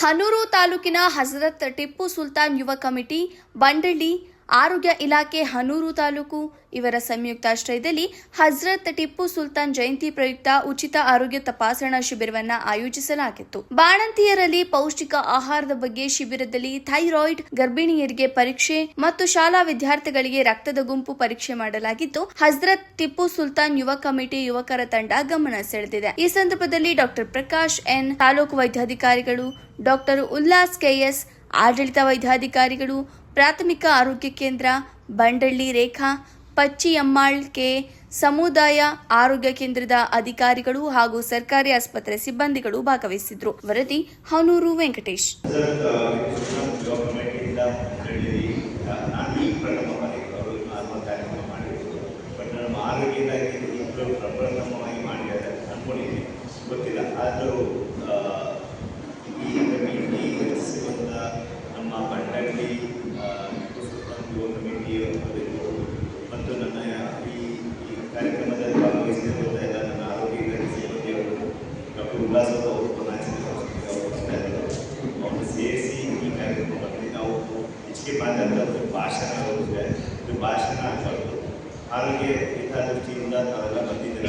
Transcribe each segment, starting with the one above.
ಹನೂರು ತಾಲೂಕಿನ ಹಜರತ್ ಟಿಪ್ಪು ಸುಲ್ತಾನ್ ಯುವ ಕಮಿಟಿ ಬಂಡಳ್ಳಿ ಆರೋಗ್ಯ ಇಲಾಖೆ ಹನೂರು ತಾಲೂಕು. ಇವರ ಸಂಯುಕ್ತಾಶ್ರಯದಲ್ಲಿ ಹಜರತ್ ಟಿಪ್ಪು ಸುಲ್ತಾನ್ ಜಯಂತಿ ಪ್ರಯುಕ್ತ ಉಚಿತ ಆರೋಗ್ಯ ತಪಾಸಣಾ ಶಿಬಿರವನ್ನ ಆಯೋಜಿಸಲಾಗಿತ್ತು. ಬಾಣಂತಿಯರಲ್ಲಿ ಪೌಷ್ಟಿಕ ಆಹಾರದ ಬಗ್ಗೆ ಶಿಬಿರದಲ್ಲಿ ಥೈರಾಯ್ಡ್ ಗರ್ಭಿಣಿಯರಿಗೆ ಪರೀಕ್ಷೆ ಮತ್ತು ಶಾಲಾ ವಿದ್ಯಾರ್ಥಿಗಳಿಗೆ ರಕ್ತದ ಗುಂಪು ಪರೀಕ್ಷೆ ಮಾಡಲಾಗಿದ್ದು ಹಜರತ್ ಟಿಪ್ಪು ಸುಲ್ತಾನ್ ಯುವ ಕಮಿಟಿ ಯುವಕರ ತಂಡ ಗಮನ ಸೆಳೆದಿದೆ. ಈ ಸಂದರ್ಭದಲ್ಲಿ ಡಾಕ್ಟರ್ ಪ್ರಕಾಶ್ ಎನ್, ತಾಲೂಕು ವೈದ್ಯಾಧಿಕಾರಿಗಳು ಡಾಕ್ಟರ್ ಉಲ್ಲಾಸ್ ಕೆಎಸ್ ಆಡಳಿತ ವೈದ್ಯಾಧಿಕಾರಿಗಳು ಪ್ರಾಥಮಿಕ ಆರೋಗ್ಯ ಕೇಂದ್ರ, ಬಂಡಳ್ಳಿ ರೇಖಾ, ಪಚ್ಚಿಯಮ್ಮಾಳ್ ಕೆ, ಸಮುದಾಯ ಆರೋಗ್ಯ ಕೇಂದ್ರದ ಅಧಿಕಾರಿಗಳು ಹಾಗೂ ಸರ್ಕಾರಿ ಆಸ್ಪತ್ರೆ ಸಿಬ್ಬಂದಿಗಳು ಭಾಗವಹಿಸಿದ್ರು. ವರದಿ ಹನೂರು ವೆಂಕಟೇಶ್. ಆರೋಗ್ಯ ಇಲಾಖೆ ಗೊತ್ತಿಲ್ಲ. ಆದರೂ ಆ, ಈ ಕಮಿಟಿ ರಚಿಸಿರುವಂಥ ನಮ್ಮ ಬಂಡಳ್ಳಿ ಆ, ಟಿಪ್ಪು ಸುಲ್ತಾನ್ ಯುವ ಕಮಿಟಿ ಅವರಿರ್ಬೋದು ಮತ್ತು ನನ್ನ ಈ ಈ ಕಾರ್ಯಕ್ರಮದಲ್ಲಿ ಭಾಗವಹಿಸಿರುವ ಎಲ್ಲ ನನ್ನ ಆರೋಗ್ಯ ಇಲಾಖೆ ಸಿಬ್ಬಂದಿಯವರು ಡಾಕ್ಟರ್ ಉಲ್ಲಾಸ್ ಅವರು ಪುನಾಚಿನ ಅವರು ಬರ್ತಾ ಇದ್ದಾರೆ ಅವ್ರನ್ನ ಸೇರಿಸಿ ಈ ಕಾರ್ಯಕ್ರಮದಲ್ಲಿ ನಾವು ಹೆಚ್ಚಿಗೆ ಮಾತಾಡ್ತಾ ಭಾಷಣ ಹೋಗುತ್ತೆ ಇದು ಭಾಷಣ ಆಗಬಾರ್ದು ಆರೋಗ್ಯ ಹಿತದೃಷ್ಟಿಯಿಂದ ನಾವೆಲ್ಲ ಬಂದಿದ್ದೀರ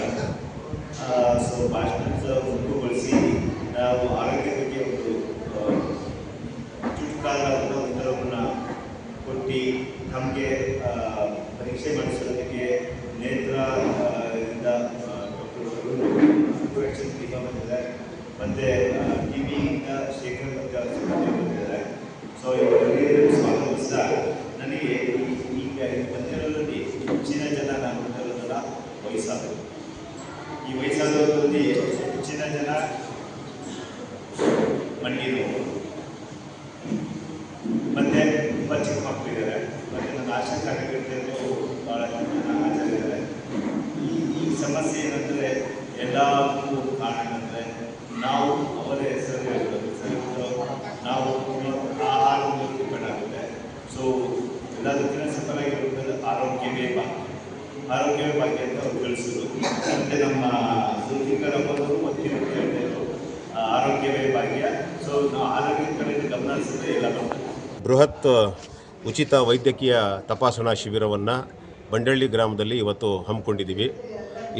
ಸೊ ಭಾಷಣ ಮುಂದುಗೊಳಿಸಿ ನಾವು ಆರೋಗ್ಯ ಬಗ್ಗೆ ಒಂದು ಆ, ಚುಟುಕಾದ ಉತ್ತರವನ್ನು ಕೊಟ್ಟು ನಮಗೆ ಪರೀಕ್ಷೆ ಮಾಡಿಸೋದಕ್ಕೆ ನೇತ್ರ ಆ, ಇಂದ ಡಾಕ್ಟರ್ ರಕ್ಷಣ್ ದೀಪ ಬಂದಿದ್ದಾರೆ ಮತ್ತು ಟಿ ವಿಯಿಂದ ಶೇಖರ್ ಮತ್ತು ಅವ್ರ ಸಿಬ್ಬಂದಿ ಬಂದಿದ್ದಾರೆ ಸೊ ಇವರಿಗೆ ಸ್ವಾಗತಿಸ್ತಾ ನನಗೆ ಈ- ಈಗ ಇಲ್ಲಿ ಬಂದಿರೋದ್ರಲ್ಲಿ ಹೆಚ್ಚಿನ ಜನ ನಾನು ಬಂದಿರೋದಲ್ಲ ವಯಸ್ಸಾದವರು ಈ ವಯಸ್ಸಾದವರಲ್ಲಿ ಹೆಚ್ಚಿನ ಜನ ಮಂಡಿ ನೋವು ಮತ್ತೆ ತುಂಬ ಚಿಕ್ಕ ಮಕ್ಕಳಿದ್ದಾರೆ ಮತ್ತೆ ನನ್ನ ಆಶಾ ಕಾರ್ಯಕರ್ತರು ಭಾಳ ಜನ ಹಾಜರಿದ್ದಾರೆ ಈ ಈ ಸಮಸ್ಯೆ ಏನಂದರೆ ಎಲ್ಲಕ್ಕೂ ಕಾರಣ ಅಂದರೆ ನಾವು ಅವರ ಹೆಸರು ನಾವು ಆಹಾರ ಡಿಪೆಂಡ್ ಆಗುತ್ತೆ ಸೊ ಎಲ್ಲದಕ್ಕಿಂತ ಸಫಲಾಗಿರುತ್ತದೆ ಆರೋಗ್ಯವೇ ಭಾಗ್ಯ ಆರೋಗ್ಯವೇ ಭಾಗ್ಯ ಅಂತ ಅವ್ರು ತಿಳಿಸಿದ್ರು ಮತ್ತೆ ನಮ್ಮ ಸುಲ್ಕಿಕರ್ ಹಬ್ಬದವರು ಮತ್ತು ಆ, ಆರೋಗ್ಯವೇ ಭಾಗ್ಯ ಸೊ ನಾವು ಆರೋಗ್ಯದ ಕಡೆ ಗಮನ ಹರಿಸಿದ್ರೆ ಎಲ್ಲ ಬರ್ತದೆ ಬೃಹತ್ ಉಚಿತ ವೈದ್ಯಕೀಯ ತಪಾಸಣಾ ಶಿಬಿರವನ್ನು ಬಂಡಳ್ಳಿ ಗ್ರಾಮದಲ್ಲಿ ಇವತ್ತು ಹಮ್ಮಿಕೊಂಡಿದ್ದೀವಿ.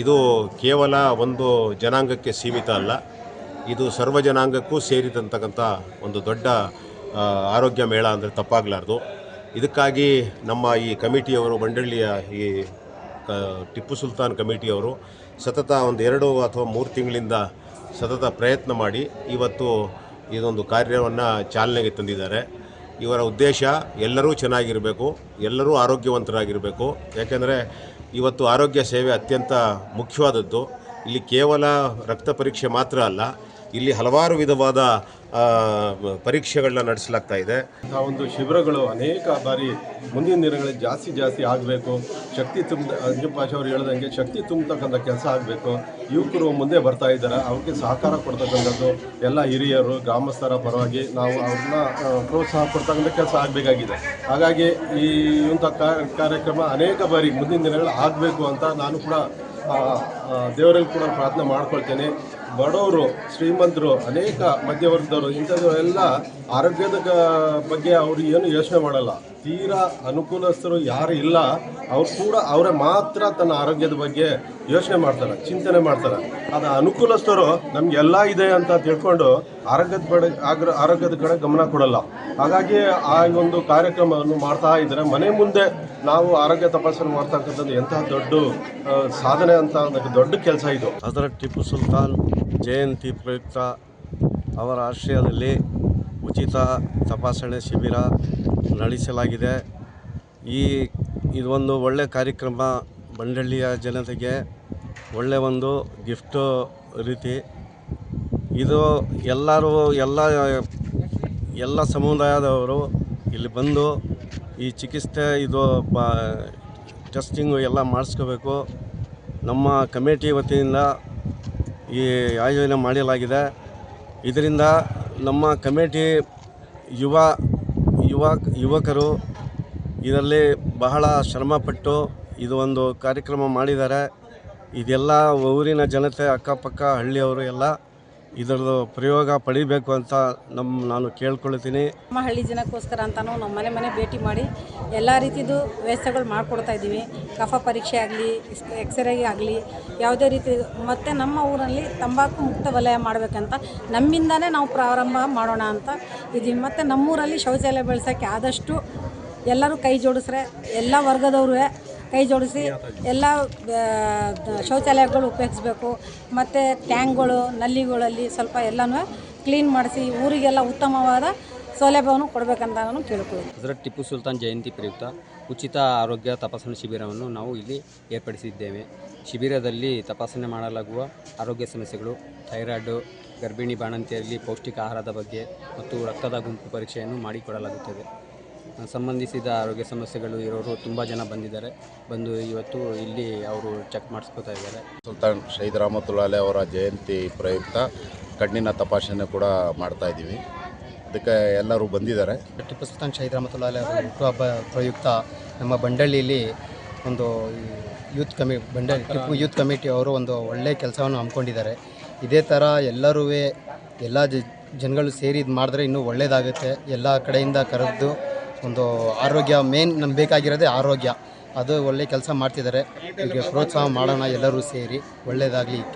ಇದು ಕೇವಲ ಒಂದು ಜನಾಂಗಕ್ಕೆ ಸೀಮಿತ ಅಲ್ಲ, ಇದು ಸರ್ವ ಜನಾಂಗಕ್ಕೂ ಸೇರಿದಂತಕ್ಕಂಥ ಒಂದು ದೊಡ್ಡ ಆರೋಗ್ಯ ಮೇಳ ಅಂದರೆ ತಪ್ಪಾಗಲಾರ್ದು. ಇದಕ್ಕಾಗಿ ನಮ್ಮ ಈ ಕಮಿಟಿಯವರು, ಬಂಡಳ್ಳಿಯ ಈ, ಕ, ಟಿಪ್ಪು ಸುಲ್ತಾನ್ ಕಮಿಟಿಯವರು ಸತತ ಒಂದು ಎರಡು ಅಥವಾ ಮೂರು ತಿಂಗಳಿಂದ ಸತತ ಪ್ರಯತ್ನ ಮಾಡಿ ಇವತ್ತು ಇದೊಂದು ಕಾರ್ಯವನ್ನು ಚಾಲನೆಗೆ ತಂದಿದ್ದಾರೆ. ಇವರ ಉದ್ದೇಶ ಎಲ್ಲರೂ ಚೆನ್ನಾಗಿರಬೇಕು, ಎಲ್ಲರೂ ಆರೋಗ್ಯವಂತರಾಗಿರಬೇಕು. ಯಾಕೆಂದರೆ ಇವತ್ತು ಆರೋಗ್ಯ ಸೇವೆ ಅತ್ಯಂತ ಮುಖ್ಯವಾದದ್ದು. ಇಲ್ಲಿ ಕೇವಲ ರಕ್ತ ಪರೀಕ್ಷೆ ಮಾತ್ರ ಅಲ್ಲ, ಇಲ್ಲಿ ಹಲವಾರು ವಿಧವಾದ ಪರೀಕ್ಷೆಗಳನ್ನ ನಡೆಸಲಾಗ್ತಾ ಇದೆ. ಇಂಥ ಒಂದು ಶಿಬಿರಗಳು ಅನೇಕ ಬಾರಿ ಮುಂದಿನ ದಿನಗಳಲ್ಲಿ ಜಾಸ್ತಿ ಜಾಸ್ತಿ ಆಗಬೇಕು. ಶಕ್ತಿ ತುಂಬ ಅಂಜುಪಾಶ್ ಅವರು ಹೇಳ್ದಂಗೆ ಶಕ್ತಿ ತುಂಬತಕ್ಕಂಥ ಕೆಲಸ ಆಗಬೇಕು. ಯುವಕರು ಮುಂದೆ ಬರ್ತಾ ಇದ್ದಾರೆ. ಅವ್ರಿಗೆ ಸಹಕಾರ ಕೊಡ್ತಕ್ಕಂಥದ್ದು ಎಲ್ಲ ಹಿರಿಯರು ಗ್ರಾಮಸ್ಥರ ಪರವಾಗಿ ನಾವು ಅವ್ರನ್ನ ಪ್ರೋತ್ಸಾಹ ಕೊಡ್ತಕ್ಕಂಥ ಕೆಲಸ ಆಗಬೇಕಾಗಿದೆ. ಹಾಗಾಗಿ ಈ ಇಂಥ ಕಾರ್ಯಕ್ರಮ ಅನೇಕ ಬಾರಿ ಮುಂದಿನ ದಿನಗಳು ಆಗಬೇಕು ಅಂತ ನಾನು ಕೂಡ ಆ, ಆ, ದೇವರಲ್ಲಿ ಕೂಡ ಪ್ರಾರ್ಥನೆ ಮಾಡ್ಕೊಳ್ತೇನೆ. ಬಡವರು ಶ್ರೀಮಂತರು ಅನೇಕ ಮಧ್ಯವರ್ಗದವರು ಇಂಥದ್ದು ಎಲ್ಲ ಆರೋಗ್ಯದ ಬಗ್ಗೆ ಅವರು ಏನು ಯೋಚನೆ ಮಾಡಲ್ಲ. ತೀರಾ ಅನುಕೂಲಸ್ಥರು ಯಾರು ಇಲ್ಲ, ಅವ್ರು ಕೂಡ ಅವರೇ ಮಾತ್ರ ತನ್ನ ಆರೋಗ್ಯದ ಬಗ್ಗೆ ಯೋಚನೆ ಮಾಡ್ತಾರೆ, ಚಿಂತನೆ ಮಾಡ್ತಾರೆ. ಅದು ಅನುಕೂಲಸ್ಥರು ನಮಗೆಲ್ಲ ಇದೆ ಅಂತ ತಿಳ್ಕೊಂಡು ಆರೋಗ್ಯದ ಕಡೆ ಆಗ್ರ, ಆರೋಗ್ಯದ ಕಡೆ ಗಮನ ಕೊಡಲ್ಲ. ಹಾಗಾಗಿ ಆ ಒಂದು ಕಾರ್ಯಕ್ರಮವನ್ನು ಮಾಡ್ತಾ ಇದ್ದರೆ ಮನೆ ಮುಂದೆ ನಾವು ಆರೋಗ್ಯ ತಪಾಸಣೆ ಮಾಡ್ತಕ್ಕಂಥದ್ದು ಎಂತಹ ದೊಡ್ಡ ಸಾಧನೆ ಅಂತ ದೊಡ್ಡ ಕೆಲಸ ಇದು. ಹಜರತ್ ಟಿಪ್ಪು ಸುಲ್ತಾನ್ ಜಯಂತಿ ಪ್ರಯುಕ್ತ ಅವರ ಆಶ್ರಯದಲ್ಲಿ ಉಚಿತ ತಪಾಸಣೆ ಶಿಬಿರ ನಡೆಸಲಾಗಿದೆ. ಈ ಇದೊಂದು ಒಳ್ಳೆಯ ಕಾರ್ಯಕ್ರಮ ಬಂಡಳ್ಳಿಯ ಜನತೆಗೆ ಒಳ್ಳೆಯ ಒಂದು ಗಿಫ್ಟ್ ರೀತಿ. ಇದು ಎಲ್ಲರೂ ಎಲ್ಲ ಎಲ್ಲ ಸಮುದಾಯದವರು ಇಲ್ಲಿ ಬಂದು ಈ ಚಿಕಿತ್ಸೆ, ಇದು ಬ ಟೆಸ್ಟಿಂಗು ಎಲ್ಲ ಮಾಡಿಸ್ಕೋಬೇಕು. ನಮ್ಮ ಕಮಿಟಿ ವತಿಯಿಂದ ಈ ಆಯೋಜನೆ ಮಾಡಲಾಗಿದೆ. ಇದರಿಂದ ನಮ್ಮ ಕಮಿಟಿ ಯುವ ಯುವ ಯುವಕರು ಇದರಲ್ಲಿ ಬಹಳ ಶ್ರಮಪಟ್ಟು ಇದು ಒಂದು ಕಾರ್ಯಕ್ರಮ ಮಾಡಿದ್ದಾರೆ. ಇದೆಲ್ಲ ಊರಿನ ಜನತೆ ಅಕ್ಕಪಕ್ಕ ಹಳ್ಳಿಯವರು ಎಲ್ಲ ಇದರದ್ದು ಪ್ರಯೋಗ ಪಡಿಬೇಕು ಅಂತ ನಮ್ಮ ನಾನು ಕೇಳ್ಕೊಳ್ತೀನಿ. ನಮ್ಮ ಹಳ್ಳಿ ಜನಕ್ಕೋಸ್ಕರ ಅಂತಾನು ನಮ್ಮ ಮನೆ ಮನೆ ಭೇಟಿ ಮಾಡಿ ಎಲ್ಲ ರೀತಿದು ವ್ಯವಸ್ಥೆಗಳು ಮಾಡಿಕೊಡ್ತಾ ಇದ್ದೀವಿ. ಕಫ ಪರೀಕ್ಷೆ ಆಗಲಿ ಎಕ್ಸ್ರೇಗೆ ಆಗಲಿ, ಯಾವುದೇ ರೀತಿ ಮತ್ತು ನಮ್ಮ ಊರಲ್ಲಿ ತಂಬಾಕು ಮುಕ್ತ ವಲಯ ಮಾಡಬೇಕಂತ ನಮ್ಮಿಂದನೇ ನಾವು ಪ್ರಾರಂಭ ಮಾಡೋಣ ಅಂತ ಇದ್ದೀವಿ. ಮತ್ತು ನಮ್ಮೂರಲ್ಲಿ ಶೌಚಾಲಯ ಬೆಳೆಸೋಕ್ಕೆ ಆದಷ್ಟು ಎಲ್ಲರೂ ಕೈ ಜೋಡಿಸ್ರೆ, ಎಲ್ಲ ವರ್ಗದವರು ಕೈ ಜೋಡಿಸಿ ಎಲ್ಲ ಶೌಚಾಲಯಗಳು ಉಪಯೋಗಿಸ್ಬೇಕು. ಮತ್ತು ಟ್ಯಾಂಕ್ಗಳು, ನಲ್ಲಿಗಳಲ್ಲಿ ಸ್ವಲ್ಪ ಎಲ್ಲನೂ ಕ್ಲೀನ್ ಮಾಡಿಸಿ ಊರಿಗೆಲ್ಲ ಉತ್ತಮವಾದ ಸೌಲಭ್ಯವನ್ನು ಕೊಡಬೇಕಂತ ನಾನು ಕೇಳ್ಕೊಳ್ತೀನಿ. ಹಜರತ್ ಟಿಪ್ಪು ಸುಲ್ತಾನ್ ಜಯಂತಿ ಪ್ರಯುಕ್ತ ಉಚಿತ ಆರೋಗ್ಯ ತಪಾಸಣಾ ಶಿಬಿರವನ್ನು ನಾವು ಇಲ್ಲಿ ಏರ್ಪಡಿಸಿದ್ದೇವೆ. ಶಿಬಿರದಲ್ಲಿ ತಪಾಸಣೆ ಮಾಡಲಾಗುವ ಆರೋಗ್ಯ ಸಮಸ್ಯೆಗಳು, ಥೈರಾಯ್ಡು, ಗರ್ಭಿಣಿ ಬಾಣಂತಿಯಲ್ಲಿ ಪೌಷ್ಟಿಕ ಆಹಾರದ ಬಗ್ಗೆ ಮತ್ತು ರಕ್ತದ ಗುಂಪು ಪರೀಕ್ಷೆಯನ್ನು ಮಾಡಿಕೊಡಲಾಗುತ್ತದೆ. ಸಂಬಂಧಿಸಿದ ಆರೋಗ್ಯ ಸಮಸ್ಯೆಗಳು ಇರೋರು ತುಂಬ ಜನ ಬಂದಿದ್ದಾರೆ. ಬಂದು ಇವತ್ತು ಇಲ್ಲಿ ಅವರು ಚೆಕ್ ಮಾಡಿಸ್ಕೋತಾ ಇದ್ದಾರೆ. ಸುಲ್ತಾನ್ ಶಹೀದ್ ರಹಮತುಲ್ಲಾಲೆ ಅವರ ಜಯಂತಿ ಪ್ರಯುಕ್ತ ಕಣ್ಣಿನ ತಪಾಸಣೆ ಕೂಡ ಮಾಡ್ತಾ ಇದ್ದೀವಿ. ಅದಕ್ಕೆ ಎಲ್ಲರೂ ಬಂದಿದ್ದಾರೆ. ಟಿಪ್ಪು ಸುಲ್ತಾನ್ ಶಹೀದ್ ರಹಮತುಲ್ಲಾಹಿ ಅವರ ಹುಟ್ಟುಹಬ್ಬ ಪ್ರಯುಕ್ತ ನಮ್ಮ ಬಂಡಳ್ಳಿಯಲ್ಲಿ ಒಂದು ಯೂತ್ ಕಮಿ ಬಂಡಳ್ಳಿ ಟಿಪ್ಪು ಯೂತ್ ಕಮಿಟಿ ಅವರು ಒಂದು ಒಳ್ಳೆಯ ಕೆಲಸವನ್ನು ಹಮ್ಮಿಕೊಂಡಿದ್ದಾರೆ. ಇದೇ ಥರ ಎಲ್ಲರೂ ಎಲ್ಲ ಜ ಜನಗಳು ಸೇರಿ ಇದು ಮಾಡಿದ್ರೆ ಇನ್ನೂ ಒಳ್ಳೆಯದಾಗುತ್ತೆ ಎಲ್ಲ ಕಡೆಯಿಂದ ಕರೆದು ಒಂದು ಆರೋಗ್ಯ ಮೇನ್ ನಮ್ಗೆ ಬೇಕಾಗಿರೋದೇ ಆರೋಗ್ಯ. ಅದು ಒಳ್ಳೆ ಕೆಲಸ ಮಾಡ್ತಿದ್ದಾರೆ. ಈಗ ಪ್ರೋತ್ಸಾಹ ಮಾಡೋಣ ಎಲ್ಲರೂ ಸೇರಿ ಒಳ್ಳೆಯದಾಗಲಿ